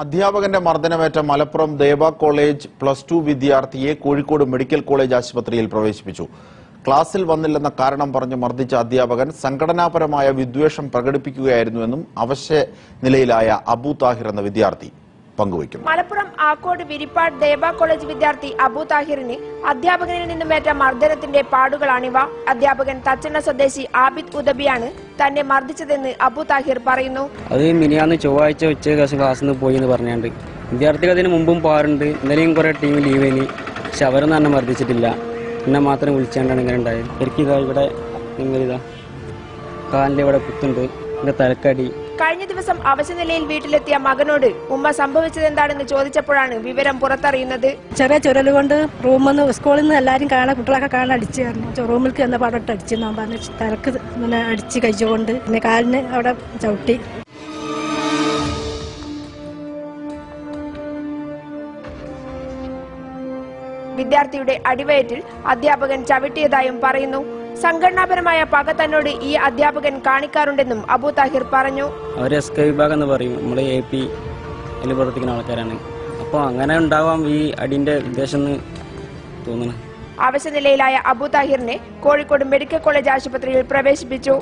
അധ്യാപകന്റെ മർദ്ദനമേറ്റ Malappuram Deva college plus two വിദ്യാർത്ഥിയെ Kozhikode medical college ആശുപത്രിയിൽ പ്രവേശിപ്പിച്ചു. ക്ലാസ്സിൽ വന്നില്ലെന്ന കാരണം പറഞ്ഞ് മർദ്ദിച്ച അധ്യാപകൻ സംഘടനാപരമായ വിദ്വേഷം പ്രകടിപ്പിക്കുകയായിരുന്നുവെന്നും അവശ്യ നിലയിലായ അബു താഹിർ എന്ന വിദ്യാർത്ഥി. പങ്കുവയ്ക്കുന്നു. മലപ്പുറം ആക്കോട് വിരിപ്പാട് ദേബ കോളേജ് വിദ്യാർത്ഥി അബു താഹിറിന് അധ്യാപകനിൽ നിന്നുമേറ്റ മർദ്ദനത്തിന്റെ പാടുകളാണിവ. അധ്യാപകൻ തച്ചണ്ണ സ്വദേശി ആബിദ് ഉദബിയാണ് തന്നെ മർദ്ദിച്ചതെന്ന് അബു താഹിർ പറയുന്നു. അത് മിനിയാന്ന് ചൊവ്വാഴ്ച ഉച്ച ക്ലാസ് ക്ലാസ്സിൽ നിന്ന് പോയി എന്ന് പറഞ്ഞാണ്ട്. വിദ്യാർത്ഥികൾ അതിന് മുമ്പും പോകാറുണ്ട് ഇന്നലെയും കുറെ ടീം ലീവേനി പക്ഷെ അവരൊന്നും എന്നെ മർദ്ദിച്ചിട്ടില്ല. എന്നെ മാത്രം വിളിച്ചാണ്ടാണ് ഇങ്ങനെ ഉണ്ടായത്. എനിക്ക് ഇതാ ഇവിടെ ഇങ്ങനെ ഇതാ കാലിന്റെ ഇവിടെ കുത്തുണ്ട്. എന്റെ തലക്കടി. കഴിഞ്ഞ ദിവസം അവശനിലയിൽ വീട്ടിലെത്തിയ മകനോട് ഉമ്മ സംഭവിച്ചതെന്താണെന്ന് ചോദിച്ചപ്പോഴാണ് വിവരം പുറത്തറിയുന്നത്. ചെറിയ ചുരൽ കൊണ്ട് റൂമിൽ നിന്ന് സ്കൂളിൽ നിന്ന് എല്ലാവരും കാണാൻ കുട്ടികളൊക്കെ കാണാൻ അടിച്ചു പറഞ്ഞു റൂമിലേക്ക് എന്ന പാടോട്ട് അടിച്ചു ഞാൻ പറഞ്ഞു തലക്ക് ഇങ്ങനെ അടിച്ച് കഴിച്ചുകൊണ്ട് പിന്നെ കാലിന് അവിടെ ചവിട്ടി. വിദ്യാർത്ഥിയുടെ അടിവയറ്റിൽ അധ്യാപകൻ ചവിട്ടിയതായും പറയുന്നു. സംഘടനാപരമായ പക തന്നോട് ഈ അധ്യാപകൻ കാണിക്കാറുണ്ടെന്നും അബു താഹിർ പറഞ്ഞു. അവർ എസ് കെ വിഭാഗം എന്ന് പറയും. നമ്മൾ എ പി അതിൽ പ്രവർത്തിക്കുന്ന ആൾക്കാരാണ്. അപ്പോൾ അങ്ങനെ ഉണ്ടാവാം ഈ അടിന്റെ ഉദ്ദേശം തോന്നുന്നു. അവശനിലയിലായ അബു താഹിറിനെ കോഴിക്കോട് മെഡിക്കൽ കോളേജ് ആശുപത്രിയിൽ പ്രവേശിപ്പിച്ചു.